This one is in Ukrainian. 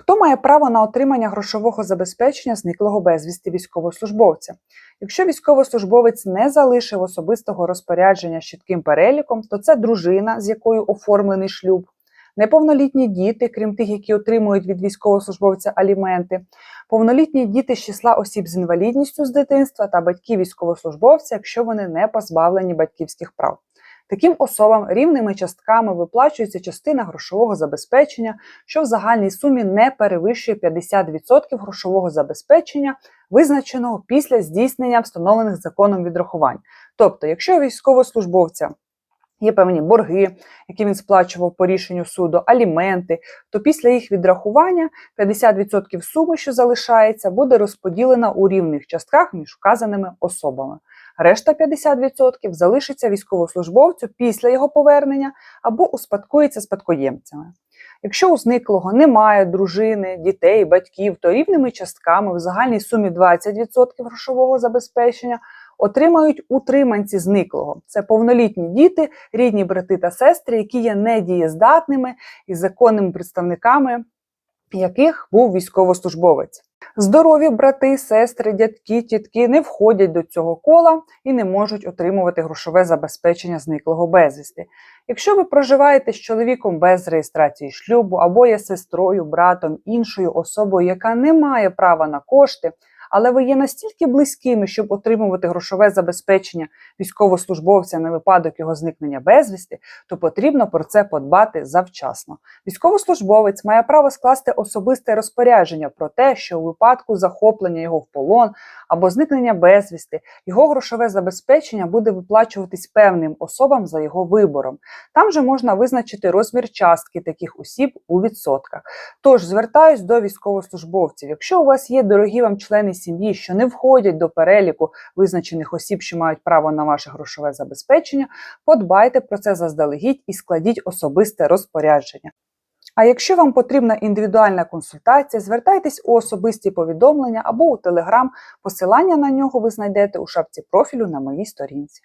Хто має право на отримання грошового забезпечення зниклого безвісти військовослужбовця? Якщо військовослужбовець не залишив особистого розпорядження з чітким переліком, то це дружина, з якою оформлений шлюб, неповнолітні діти, крім тих, які отримують від військовослужбовця аліменти, повнолітні діти з числа осіб з інвалідністю з дитинства та батьки військовослужбовця, якщо вони не позбавлені батьківських прав. Таким особам рівними частками виплачується частина грошового забезпечення, що в загальній сумі не перевищує 50% грошового забезпечення, визначеного після здійснення встановлених законом відрахувань. Тобто, якщо військовослужбовця Є певні борги, які він сплачував по рішенню суду, аліменти, то після їх відрахування 50% суми, що залишається, буде розподілена у рівних частках між вказаними особами. Решта 50% залишиться військовослужбовцю після його повернення або успадкується спадкоємцями. Якщо у зниклого немає дружини, дітей, батьків, то рівними частками в загальній сумі 20% грошового забезпечення отримають утриманці зниклого. Це повнолітні діти, рідні брати та сестри, які є недієздатними і законними представниками яких був військовослужбовець. Здорові брати, сестри, дядьки, тітки не входять до цього кола і не можуть отримувати грошове забезпечення зниклого безвісти. Якщо ви проживаєте з чоловіком без реєстрації шлюбу або є сестрою, братом, іншою особою, яка не має права на кошти, але ви є настільки близькими, щоб отримувати грошове забезпечення військовослужбовця на випадок його зникнення безвісти, то потрібно про це подбати завчасно. Військовослужбовець має право скласти особисте розпорядження про те, що у випадку захоплення його в полон або зникнення безвісти його грошове забезпечення буде виплачуватись певним особам за його вибором. Там же можна визначити розмір частки таких осіб у відсотках. Тож звертаюсь до військовослужбовців. Якщо у вас є дорогі вам члени сім'ї, що не входять до переліку визначених осіб, що мають право на ваше грошове забезпечення, подбайте про це заздалегідь і складіть особисте розпорядження. А якщо вам потрібна індивідуальна консультація, звертайтесь у особисті повідомлення або у Телеграм. Посилання на нього ви знайдете у шапці профілю на моїй сторінці.